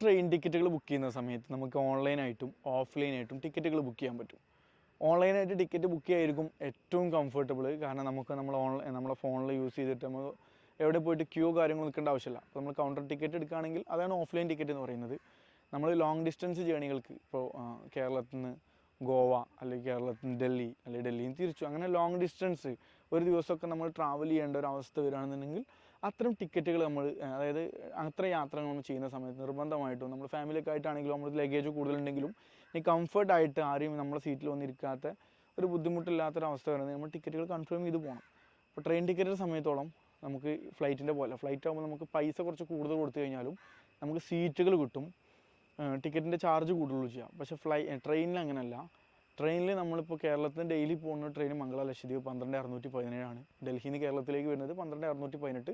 Train ടിക്കറ്റുകൾ book ചെയ്യുന്ന സമയത്ത് നമുക്ക് ഓൺലൈനായിട്ടും ഓഫ്ലൈനായിട്ടും ടിക്കറ്റുകൾ ബുക്ക് ചെയ്യാൻ പറ്റും. ഓൺലൈനായിട്ട് ടിക്കറ്റ് ബുക്ക് ചെയ്യായിരിക്കും ഏറ്റവും കംഫർട്ടബിൾ കാരണം നമുക്ക് നമ്മൾ ഓൺലൈൻ നമ്മളെ ഫോണിൽ യൂസ് ചെയ്തിട്ട് നമ്മൾ എവിടെ പോയിട്ട് ക്യൂ കാര്യങ്ങൾ നിൽക്കേണ്ട ആവശ്യമില്ല. അപ്പോൾ നമ്മൾ കൗണ്ടർ ടിക്കറ്റ് എടുക്കുകയാണെങ്കിൽ അതാണ് ഓഫ്ലൈൻ ടിക്കറ്റ് എന്ന് പറയുന്നത്. നമ്മൾ ലോങ് ഡിസ്റ്റൻസ് ജേണികൾക്ക് ഇപ്പോൾ കേരളത്തിൽ നിന്ന് ഗോവ അല്ലെങ്കിൽ കേരളത്തിൽ നിന്ന് ഡൽഹി അല്ലെങ്കിൽ ഡൽഹിയിൽ നിന്ന് തിരിച്ചു. അങ്ങനെ ലോങ് ഡിസ്റ്റൻസ് ഒരു ദിവസമൊക്കെ നമ്മൾ ട്രാവൽ ചെയ്യേണ്ട ഒരു അവസ്ഥ വരികയാണെന്നുണ്ടെങ്കിൽ അത്തരം ടിക്കറ്റുകൾ നമ്മൾ അതായത് അത്ര യാത്രകൾ നമ്മൾ ചെയ്യുന്ന സമയത്ത് നിർബന്ധമായിട്ടും നമ്മൾ ഫാമിലിയൊക്കെ ആയിട്ടാണെങ്കിലും നമ്മൾ ലഗേജ് കൂടുതലുണ്ടെങ്കിലും ഇനി കംഫർട്ടായിട്ട് ആരെയും നമ്മുടെ സീറ്റിൽ വന്നിരിക്കാത്ത ഒരു ബുദ്ധിമുട്ടില്ലാത്തൊരവസ്ഥ വരുന്നത് നമ്മൾ ടിക്കറ്റുകൾ കൺഫേം ചെയ്ത് പോകണം അപ്പോൾ ട്രെയിൻ ടിക്കറ്റിന്റെ സമയത്തോളം നമുക്ക് ഫ്ലൈറ്റിന്റെ പോലെ ഫ്ലൈറ്റ് ആകുമ്പോൾ നമുക്ക് പൈസ കുറച്ച് കൂടുതൽ കൊടുത്തു കഴിഞ്ഞാലും നമുക്ക് സീറ്റുകൾ കിട്ടും. ടിക്കറ്റിന്റെ ചാർജ് കൂടുതലും ചെയ്യാം. പക്ഷേ ഫ്ലൈ ട്രെയിനിൽ അങ്ങനെയല്ല ട്രെയിനിൽ നമ്മളിപ്പോൾ കേരളത്തിൽ നിന്ന് ഡെയിലി പോകുന്ന ട്രെയിൻ മംഗള ലക്ഷദ്വീപ് പന്ത്രണ്ട് അറുന്നൂറ്റി പതിനേഴാണ്. ഡൽഹിയിൽ നിന്ന് കേരളത്തിലേക്ക് വരുന്നത് പന്ത്രണ്ട് അറുന്നൂറ്റി പതിനെട്ട്.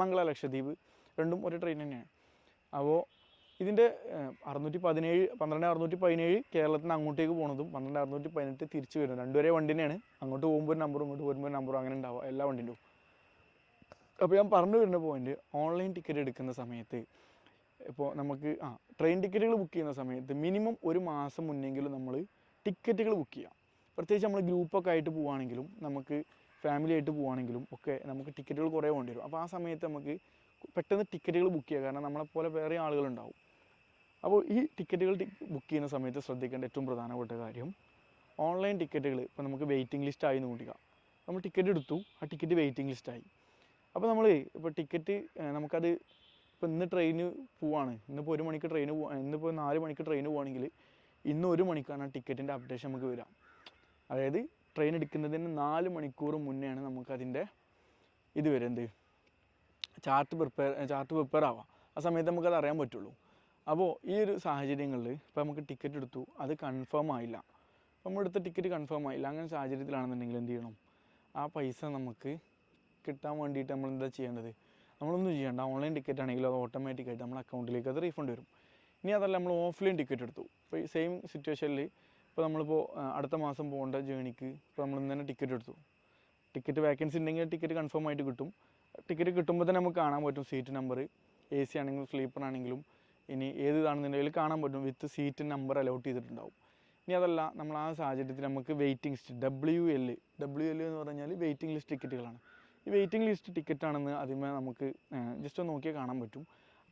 മംഗള ലക്ഷദ്വീപ് രണ്ടും ഒരു ട്രെയിൻ തന്നെയാണ്. അപ്പോൾ ഇതിന്റെ അറുന്നൂറ്റി പതിനേഴ് പന്ത്രണ്ട് അറുന്നൂറ്റി പതിനേഴ് കേരളത്തിൽ നിന്ന് അങ്ങോട്ടേക്ക് പോകുന്നതും പന്ത്രണ്ട് അറുന്നൂറ്റി പതിനെട്ട് തിരിച്ച് വരുന്നത് രണ്ടുപേരെ വണ്ടിനെയാണ് അങ്ങോട്ട് പോകുമ്പോൾ ഒരു നമ്പറും ഇങ്ങോട്ട് വരുമ്പോൾ ഒരു നമ്പറും അങ്ങനെ ഉണ്ടാവുക. എല്ലാ വണ്ടിന്റെയും അപ്പോൾ ഞാൻ പറഞ്ഞു വരുന്ന പോയിന്റ് ഓൺലൈൻ ടിക്കറ്റ് എടുക്കുന്ന സമയത്ത് ഇപ്പോൾ നമുക്ക് ആ ട്രെയിൻ ടിക്കറ്റുകൾ ബുക്ക് ചെയ്യുന്ന സമയത്ത് മിനിമം ഒരു മാസം മുന്നെങ്കിലും നമ്മൾ ടിക്കറ്റുകൾ ബുക്ക് ചെയ്യാം. പ്രത്യേകിച്ച് നമ്മൾ ഗ്രൂപ്പൊക്കെ ആയിട്ട് പോവുകയാണെങ്കിലും നമുക്ക് ഫാമിലി ആയിട്ട് പോവുകയാണെങ്കിലും ഒക്കെ നമുക്ക് ടിക്കറ്റുകൾ കുറേ വേണ്ടി വരും. അപ്പോൾ ആ സമയത്ത് നമുക്ക് പെട്ടെന്ന് ടിക്കറ്റുകൾ ബുക്ക് ചെയ്യുക കാരണം നമ്മളെപ്പോലെ വേറെ ആളുകളുണ്ടാവും. അപ്പോൾ ഈ ടിക്കറ്റുകൾ ബുക്ക് ചെയ്യുന്ന സമയത്ത് ശ്രദ്ധിക്കേണ്ട ഏറ്റവും പ്രധാനപ്പെട്ട കാര്യം ഓൺലൈൻ ടിക്കറ്റുകൾ ഇപ്പോൾ നമുക്ക് വെയിറ്റിംഗ് ലിസ്റ്റ് ആയി എന്ന് നമ്മൾ ടിക്കറ്റ് എടുത്തു ആ ടിക്കറ്റ് വെയിറ്റിംഗ് ലിസ്റ്റായി അപ്പോൾ നമ്മൾ ഇപ്പോൾ ടിക്കറ്റ് നമുക്കത് ഇപ്പോൾ ഇന്ന് ട്രെയിന് പോവാണ്. ഇന്നിപ്പോൾ ഒരു മണിക്ക് ട്രെയിന് പോവാ ഇന്നിപ്പോൾ നാല് മണിക്ക് ട്രെയിന് പോവാണെങ്കിൽ ഇന്ന് ഒരു മണിക്കാണ് ആ ടിക്കറ്റിന്റെ അപ്ഡേഷൻ നമുക്ക് വരിക അതായത് ട്രെയിൻ എടുക്കുന്നതിന് നാല് മണിക്കൂർ മുന്നെയാണ് നമുക്കതിന്റെ ഇത് വരുന്നത് ചാർട്ട് പ്രിപ്പയർ ചാർട്ട് പ്രിപ്പയർ ആവാം ആ സമയത്ത് നമുക്കത് അറിയാൻ പറ്റുള്ളൂ. അപ്പോൾ ഈ ഒരു സാഹചര്യങ്ങളിൽ ഇപ്പോൾ നമുക്ക് ടിക്കറ്റ് എടുത്തു. അത് കൺഫേം ആയില്ല. നമ്മൾ എടുത്ത ടിക്കറ്റ് കൺഫേം ആയില്ല. അങ്ങനെ സാഹചര്യത്തിലാണെന്നുണ്ടെങ്കിൽ എന്ത് ചെയ്യണം? ആ പൈസ നമുക്ക് കിട്ടാൻ വേണ്ടിയിട്ട് നമ്മൾ എന്താ ചെയ്യേണ്ടത്? നമ്മളൊന്നും ചെയ്യേണ്ട. ഓൺലൈൻ ടിക്കറ്റ് ആണെങ്കിലും അത് ഓട്ടോമാറ്റിക്കായിട്ട് നമ്മുടെ അക്കൗണ്ടിലേക്ക് അത് റീഫണ്ട് വരും. ഇനി അതല്ല നമ്മൾ ഓഫ്ലൈൻ ടിക്കറ്റ് എടുത്തു. ഇപ്പോൾ ഈ സെയിം സിറ്റുവേഷനിൽ ഇപ്പോൾ നമ്മളിപ്പോൾ അടുത്ത മാസം പോകേണ്ട ജേണിക്ക് ഇപ്പോൾ നമ്മൾ ഇന്ന് തന്നെ ടിക്കറ്റ് എടുത്തു. ടിക്കറ്റ് വേക്കൻസി ഉണ്ടെങ്കിൽ ടിക്കറ്റ് കൺഫേം ആയിട്ട് കിട്ടും. ടിക്കറ്റ് കിട്ടുമ്പോൾ തന്നെ നമുക്ക് കാണാൻ പറ്റും സീറ്റ് നമ്പർ എ സി ആണെങ്കിലും സ്ലീപ്പർ ആണെങ്കിലും ഇനി ഏത് ഇതാണെന്നുണ്ടെങ്കിൽ കാണാൻ പറ്റും. വിത്ത് സീറ്റ് നമ്പർ അലോട്ട് ചെയ്തിട്ടുണ്ടാവും. ഇനി അതല്ല നമ്മൾ ആ സാഹചര്യത്തിൽ നമുക്ക് waiting list W L W L എന്ന് പറഞ്ഞാൽ വെയിറ്റിംഗ് ലിസ്റ്റ് ടിക്കറ്റുകളാണ് ഈ വെയിറ്റിംഗ് ലിസ്റ്റ് ടിക്കറ്റ് ആണെന്ന് അതിന്മേൽ നമുക്ക് ജസ്റ്റ് ഒന്ന് നോക്കിയാൽ കാണാൻ പറ്റും.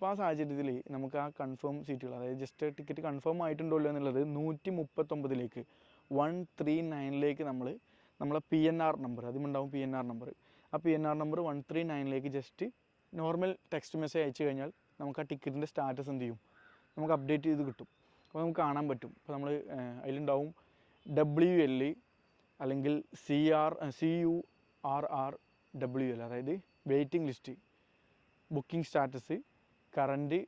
അപ്പോൾ ആ സാഹചര്യത്തിൽ നമുക്ക് ആ കൺഫേം സീറ്റുകൾ അതായത് ജസ്റ്റ് ടിക്കറ്റ് കൺഫേം ആയിട്ടുണ്ടോ ഇല്ലയോ എന്നുള്ളത് നൂറ്റി മുപ്പത്തൊമ്പതിലേക്ക് വൺ ത്രീ നയനിലേക്ക് നമ്മൾ നമ്മളെ പി എൻ ആർ നമ്പർ അതിമുണ്ടാവും പി എൻ ആർ നമ്പർ ആ P N R number one three നയനിലേക്ക് just normal text message അയച്ചു കഴിഞ്ഞാൽ നമുക്ക് ആ ടിക്കറ്റിന്റെ സ്റ്റാറ്റസ് എന്ത് ചെയ്യും? നമുക്ക് അപ്ഡേറ്റ് ചെയ്ത് കിട്ടും. അപ്പോൾ നമുക്ക് കാണാൻ പറ്റും. അപ്പോൾ നമ്മൾ അതിലുണ്ടാവും ഡബ്ല്യു എൽ അല്ലെങ്കിൽ C R C U R R W L അതായത് waiting list booking status current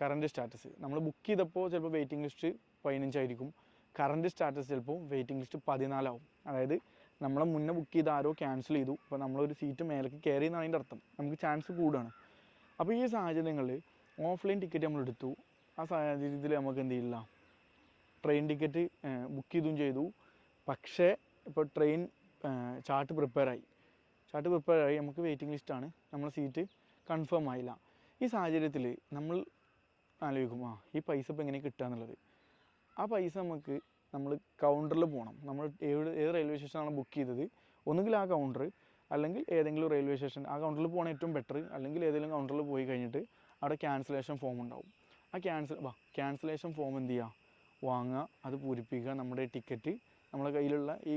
current status. നമ്മൾ ബുക്ക് ചെയ്തപ്പോൾ ചിലപ്പോൾ വെയിറ്റിംഗ് ലിസ്റ്റ് പതിനഞ്ചായിരിക്കും. കറന്റ് സ്റ്റാറ്റസ് ചിലപ്പോൾ വെയിറ്റിംഗ് ലിസ്റ്റ് പതിനാലാവും. അതായത് നമ്മളെ മുന്നേ ബുക്ക് ചെയ്ത ആരോ ക്യാൻസൽ ചെയ്തു. അപ്പോൾ നമ്മളൊരു സീറ്റ് മേലേക്ക് കയറി എന്നാണ് അതിന്റെ അർത്ഥം. നമുക്ക് ചാൻസ് കൂടുകയാണ് അപ്പോൾ ഈ സാഹചര്യങ്ങളിൽ ഓഫ്ലൈൻ ടിക്കറ്റ് നമ്മൾ എടുത്തു. ആ സാഹചര്യത്തിൽ നമുക്ക് എന്ത് ചെയ്യില്ല ട്രെയിൻ ടിക്കറ്റ് ബുക്ക് ചെയ്തും ചെയ്തു. പക്ഷേ ഇപ്പോൾ ട്രെയിൻ ചാർട്ട് പ്രിപ്പയറായി ചാർട്ട് പ്രിപ്പയറായി നമുക്ക് വെയിറ്റിംഗ് ലിസ്റ്റാണ് നമ്മളെ സീറ്റ് കൺഫേം ആയില്ല. ഈ സാഹചര്യത്തിൽ നമ്മൾ ആലോചിക്കും ആ ഈ പൈസ ഇപ്പോൾ എങ്ങനെ കിട്ടുക എന്നുള്ളത്? ആ പൈസ നമുക്ക് നമ്മൾ കൗണ്ടറിൽ പോകണം നമ്മൾ ഏത് ഏത് റെയിൽവേ സ്റ്റേഷനാണ് ബുക്ക് ചെയ്തത്? ഒന്നുകിൽ ആ കൗണ്ടർ അല്ലെങ്കിൽ ഏതെങ്കിലും റെയിൽവേ സ്റ്റേഷൻ ആ കൗണ്ടറിൽ പോകണം ഏറ്റവും ബെറ്റർ അല്ലെങ്കിൽ ഏതെങ്കിലും കൗണ്ടറിൽ പോയി കഴിഞ്ഞിട്ട് അവിടെ ക്യാൻസലേഷൻ ഫോം ഉണ്ടാവും. ആ ക്യാൻസൽ വാ ക്യാൻസലേഷൻ ഫോം എന്ത് ചെയ്യുക വാങ്ങുക അത് പൂരിപ്പിക്കുക നമ്മുടെ ടിക്കറ്റ് നമ്മുടെ കയ്യിലുള്ള ഈ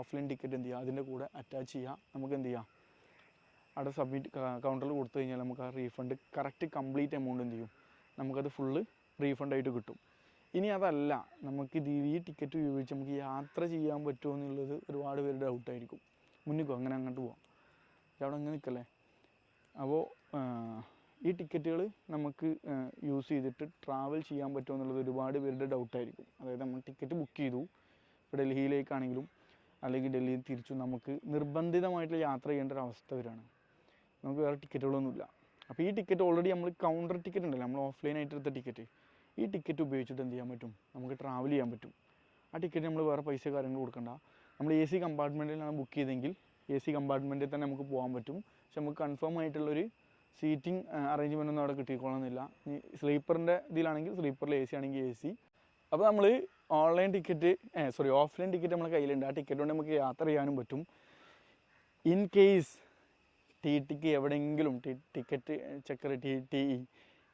ഓഫ്ലൈൻ ടിക്കറ്റ് എന്ത് ചെയ്യുക അതിന്റെ കൂടെ അറ്റാച്ച് ചെയ്യുക. നമുക്ക് എന്ത് ചെയ്യാം? അവിടെ സബ്മിറ്റ് കൗണ്ടറിൽ കൊടുത്തു കഴിഞ്ഞാൽ നമുക്ക് ആ റീഫണ്ട് കറക്റ്റ് കംപ്ലീറ്റ് എമൗണ്ട് എന്ത് ചെയ്യും? നമുക്കത് ഫുള്ള് റീഫണ്ടായിട്ട് കിട്ടും. ഇനി അതല്ല നമുക്ക് ഇത് ഈ ടിക്കറ്റ് ഉപയോഗിച്ച് നമുക്ക് യാത്ര ചെയ്യാൻ പറ്റുമോ എന്നുള്ളത് ഒരുപാട് പേര് ഡൗട്ടായിരിക്കും മുന്നിക്കോ അങ്ങനെ അങ്ങോട്ട് പോവാം. അവിടെ അങ്ങനെ നിൽക്കല്ലേ അപ്പോൾ ഈ ടിക്കറ്റുകൾ നമുക്ക് യൂസ് ചെയ്തിട്ട് ട്രാവൽ ചെയ്യാൻ പറ്റുമോ എന്നുള്ളത് ഒരുപാട് പേരുടെ ഡൗട്ടായിരിക്കും അതായത് നമ്മൾ ടിക്കറ്റ് ബുക്ക് ചെയ്തു. ഇപ്പോൾ ഡൽഹിയിലേക്കാണെങ്കിലും അല്ലെങ്കിൽ ഡൽഹിയിൽ തിരിച്ചു നമുക്ക് നിർബന്ധിതമായിട്ടുള്ള യാത്ര ചെയ്യേണ്ട ഒരു അവസ്ഥ വരികയാണ്. നമുക്ക് വേറെ ടിക്കറ്റുകളൊന്നുമില്ല. അപ്പോൾ ഈ ടിക്കറ്റ് ഓൾറെഡി നമ്മൾ കൗണ്ടർ ടിക്കറ്റ് ഉണ്ടല്ലോ നമ്മൾ ഓഫ്ലൈൻ ആയിട്ട് എടുത്ത ടിക്കറ്റ് ഈ ടിക്കറ്റ് ഉപയോഗിച്ചിട്ട് എന്ത് ചെയ്യാൻ പറ്റും? നമുക്ക് ട്രാവൽ ചെയ്യാൻ പറ്റും. ആ ടിക്കറ്റ് നമ്മൾ വേറെ പൈസ കാര്യങ്ങൾ കൊടുക്കണ്ട. നമ്മൾ എ സി കമ്പാർട്ട്മെന്റിലാണ് ബുക്ക് ചെയ്തെങ്കിൽ എ സി കമ്പാർട്ട്മെന്റിൽ തന്നെ നമുക്ക് പോകാൻ പറ്റും. പക്ഷെ നമുക്ക് കൺഫേം ആയിട്ടുള്ളൊരു സീറ്റിംഗ് അറേഞ്ച്മെന്റ് ഒന്നും അവിടെ കിട്ടിക്കോളണമെന്നില്ല സ്ലീപ്പറിന്റെ ഇതിലാണെങ്കിൽ സ്ലീപ്പറിൽ എ സി ആണെങ്കിൽ എ സി അപ്പോൾ നമ്മൾ online ticket sorry offline ticket നമ്മുടെ കയ്യിലുണ്ട്. ആ ടിക്കറ്റ് കൊണ്ട് നമുക്ക് യാത്ര ചെയ്യാനും പറ്റും. ഇൻ കേസ് ടി ടിക്ക് എവിടെയെങ്കിലും T ticket checker T T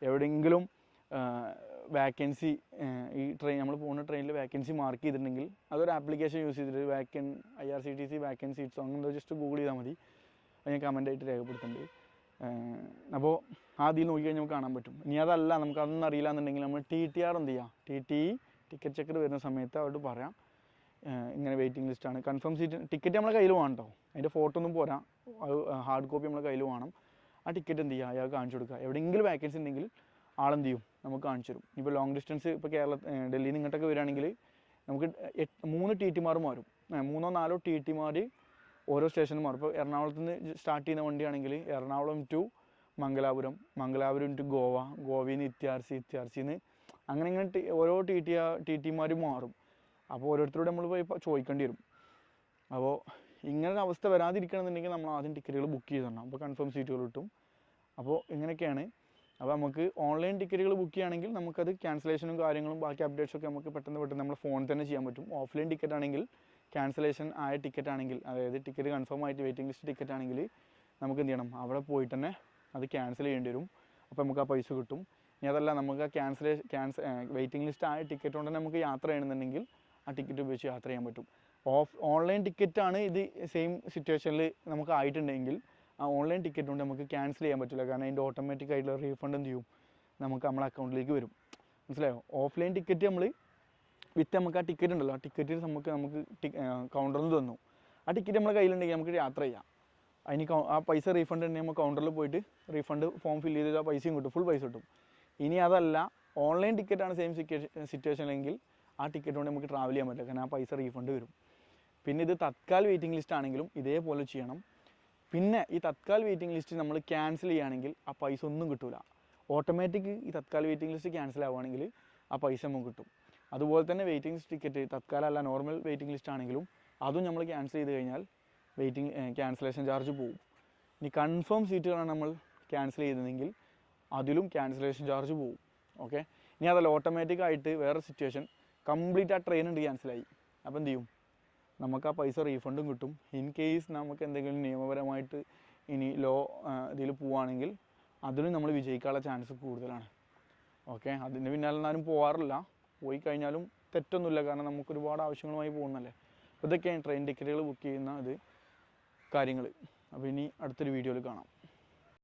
എവിടെയെങ്കിലും വാക്കൻസി ഈ ട്രെയിൻ നമ്മൾ പോകുന്ന ട്രെയിനിൽ വാക്കൻസി മാർക്ക് ചെയ്തിട്ടുണ്ടെങ്കിൽ അതൊരു ആപ്ലിക്കേഷൻ യൂസ് ചെയ്തിട്ട് വാക്കൻ I R C T C vacancy സീറ്റ്സോ അങ്ങനെ ജസ്റ്റ് ഗൂഗിൾ ചെയ്താൽ മതി. അത് ഞാൻ കമന്റ് ആയിട്ട് രേഖപ്പെടുത്തുന്നുണ്ട് അപ്പോൾ ആദ്യം നോക്കി നോക്കിക്കഴിഞ്ഞാൽ നമുക്ക് കാണാൻ പറ്റും. ഇനി അതല്ല നമുക്ക് അതൊന്നും അറിയില്ല എന്നുണ്ടെങ്കിൽ നമ്മൾ ടി ടി ആർ എന്ത് ചെയ്യുക ടി ടി ടിക്കറ്റ് ചെക്കർ വരുന്ന സമയത്ത് അവരോട് പറയാം. ഇങ്ങനെ വെയിറ്റിംഗ് ലിസ്റ്റാണ് കൺഫേം സീറ്റ് ടിക്കറ്റ് നമ്മളെ കയ്യിൽ വേണം കേട്ടോ അതിന്റെ ഫോട്ടോ ഒന്നും പോരാ. ഹാർഡ് കോപ്പി നമ്മളെ കയ്യിൽ വേണം. ആ ടിക്കറ്റ് എന്ത് ചെയ്യുക അയാൾ കാണിച്ചു കൊടുക്കുക എവിടെയെങ്കിലും വാക്കൻസി ഉണ്ടെങ്കിൽ ആളെന്ത് ചെയ്യും? നമുക്ക് കാണിച്ചു തരും. ഇപ്പോൾ ലോങ് ഡിസ്റ്റൻസ് ഇപ്പോൾ കേരള ഡൽഹി ഡൽഹിയിൽ നിന്ന് ഇങ്ങോട്ടൊക്കെ വരികയാണെങ്കിൽ നമുക്ക് മൂന്ന് ടി ടിമാർ മാറും. മൂന്നോ നാലോ ടി ടിമാർ ഓരോ സ്റ്റേഷനും മാറും. ഇപ്പോൾ എറണാകുളത്ത് നിന്ന് സ്റ്റാർട്ട് ചെയ്യുന്ന വണ്ടിയാണെങ്കിൽ എറണാകുളം ടു മംഗലാപുരം മംഗലാപുരം ടു ഗോവ ഗോവയിൽ നിന്ന് ഇത്യാർസി ഇത്യാർസിന്ന് അങ്ങനെ ഇങ്ങനെ ഓരോ ടി ടി ടി ടി മാറും. അപ്പോൾ ഓരോരുത്തരോട് നമ്മൾ പോയി ചോദിക്കേണ്ടി വരും. അപ്പോൾ ഇങ്ങനെ ഒരു അവസ്ഥ വരാതിരിക്കണമെന്നുണ്ടെങ്കിൽ നമ്മൾ ആദ്യം ടിക്കറ്റുകൾ ബുക്ക് ചെയ്തിടണം അപ്പോൾ കൺഫേം സീറ്റുകൾ കിട്ടും. അപ്പോൾ ഇങ്ങനെയൊക്കെയാണ്. അപ്പോൾ നമുക്ക് ഓൺലൈൻ ടിക്കറ്റുകൾ ബുക്ക് ചെയ്യുകയാണെങ്കിൽ നമുക്കത് ക്യാൻസലേഷനും കാര്യങ്ങളും ബാക്കി അപ്ഡേറ്റ്സ് ഒക്കെ നമുക്ക് പെട്ടെന്ന് പെട്ടെന്ന് നമ്മുടെ ഫോണിൽ തന്നെ ചെയ്യാൻ പറ്റും. ഓഫ്ലൈൻ ടിക്കറ്റ് ആണെങ്കിൽ ക്യാൻസലേഷൻ ആയ ടിക്കറ്റ് ആണെങ്കിൽ അതായത് ടിക്കറ്റ് കൺഫേം ആയിട്ട് വെയിറ്റിംഗ് ലിസ്റ്റ് ടിക്കറ്റ് ആണെങ്കിൽ നമുക്ക് എന്ത് ചെയ്യണം? അവിടെ പോയിട്ട് തന്നെ അത് ക്യാൻസൽ ചെയ്യേണ്ടി വരും. അപ്പോൾ നമുക്ക് ആ പൈസ കിട്ടും. ഇനി അതല്ല നമുക്ക് ആ ക്യാൻസലേഷൻ ക്യാൻസ വെയിറ്റിംഗ് ലിസ്റ്റ് ആയ ടിക്കറ്റ് കൊണ്ട് നമുക്ക് യാത്ര ചെയ്യണമെന്നുണ്ടെങ്കിൽ ആ ടിക്കറ്റ് ഉപയോഗിച്ച് യാത്ര ചെയ്യാൻ പറ്റും. ഓഫ് ഓൺലൈൻ ടിക്കറ്റാണ് ഇത് സെയിം സിറ്റുവേഷനിൽ നമുക്ക് ആയിട്ടുണ്ടെങ്കിൽ ആ ഓൺലൈൻ ടിക്കറ്റ് കൊണ്ട് നമുക്ക് ക്യാൻസൽ ചെയ്യാൻ പറ്റില്ല. കാരണം അതിന്റെ ഓട്ടോമാറ്റിക് ആയിട്ടുള്ള റീഫണ്ട് എന്ത് ചെയ്യും? നമുക്ക് നമ്മളെ അക്കൗണ്ടിലേക്ക് വരും. മനസ്സിലായോ? ഓഫ്ലൈൻ ടിക്കറ്റ് നമ്മൾ വിത്ത് നമുക്ക് ആ ടിക്കറ്റ് ഉണ്ടല്ലോ. ആ ടിക്കറ്റ് നമുക്ക് നമുക്ക് കൗണ്ടറിൽ തന്നു. ആ ടിക്കറ്റ് നമ്മുടെ കയ്യിലുണ്ടെങ്കിൽ നമുക്ക് യാത്ര ചെയ്യാം. അതിന് ആ പൈസ റീഫണ്ട് ഉണ്ടെങ്കിൽ നമ്മൾ കൗണ്ടറിൽ പോയിട്ട് റീഫണ്ട് ഫോം ഫില്ല് ചെയ്ത് ആ പൈസയും കിട്ടും. ഫുൾ പൈസ കിട്ടും. ഇനി അതല്ല ഓൺലൈൻ ടിക്കറ്റാണ് സെയിം സിറ്റുവേഷൻ സിറ്റുവേഷനിലെങ്കിൽ ആ ടിക്കറ്റ് കൊണ്ട് നമുക്ക് ട്രാവൽ ചെയ്യാൻ പറ്റില്ല കാരണം ആ പൈസ റീഫണ്ട് വരും. പിന്നെ ഇത് തത്കാൽ വെയിറ്റിംഗ് ലിസ്റ്റ് ആണെങ്കിലും ഇതേപോലെ ചെയ്യണം. പിന്നെ ഈ തത്കാൽ വെയിറ്റിംഗ് ലിസ്റ്റ് നമ്മൾ ക്യാൻസൽ ചെയ്യുകയാണെങ്കിൽ ആ പൈസ ഒന്നും കിട്ടില്ല ഓട്ടോമാറ്റിക് ഈ തത്കാൽ വെയിറ്റിംഗ് ലിസ്റ്റ് ക്യാൻസൽ ആവുകയാണെങ്കിൽ ആ പൈസ നമുക്ക് കിട്ടും. അതുപോലെ തന്നെ വെയിറ്റിംഗ് ടിക്കറ്റ് തത്കാലം അല്ല നോർമൽ വെയിറ്റിംഗ് ലിസ്റ്റ് ആണെങ്കിലും അതും നമ്മൾ ക്യാൻസൽ ചെയ്ത് കഴിഞ്ഞാൽ വെയിറ്റിംഗ് ക്യാൻസലേഷൻ ചാർജ് പോകും. ഇനി കൺഫേം സീറ്റുകളാണ് നമ്മൾ ക്യാൻസൽ ചെയ്തതെങ്കിൽ അതിലും ക്യാൻസലേഷൻ ചാർജ് പോകും. ഓക്കെ ഇനി അതല്ല ഓട്ടോമാറ്റിക്കായിട്ട് വേറെ സിറ്റുവേഷൻ കംപ്ലീറ്റ് ആ ട്രെയിൻ ഉണ്ട് ക്യാൻസലായി അപ്പോൾ എന്ത് ചെയ്യും? നമുക്ക് ആ പൈസ റീഫണ്ടും കിട്ടും. ഇൻ കേസ് നമുക്ക് എന്തെങ്കിലും നിയമപരമായിട്ട് ഇനി ലോ ഇതിൽ പോവുകയാണെങ്കിൽ അതിലും നമ്മൾ വിജയിക്കാനുള്ള ചാൻസ് കൂടുതലാണ്. ഓക്കെ അതിന് പിന്നാലെ ആരും പോകാറില്ല പോയി കഴിഞ്ഞാലും തെറ്റൊന്നുമില്ല. കാരണം നമുക്ക് ഒരുപാട് ആവശ്യങ്ങളുമായി പോകുന്നല്ലേ? അപ്പോൾ ഇതൊക്കെയാണ് ട്രെയിൻ ടിക്കറ്റുകൾ ബുക്ക് ചെയ്യുന്ന ഇത് കാര്യങ്ങൾ അപ്പോൾ ഇനി അടുത്തൊരു വീഡിയോയിൽ കാണാം.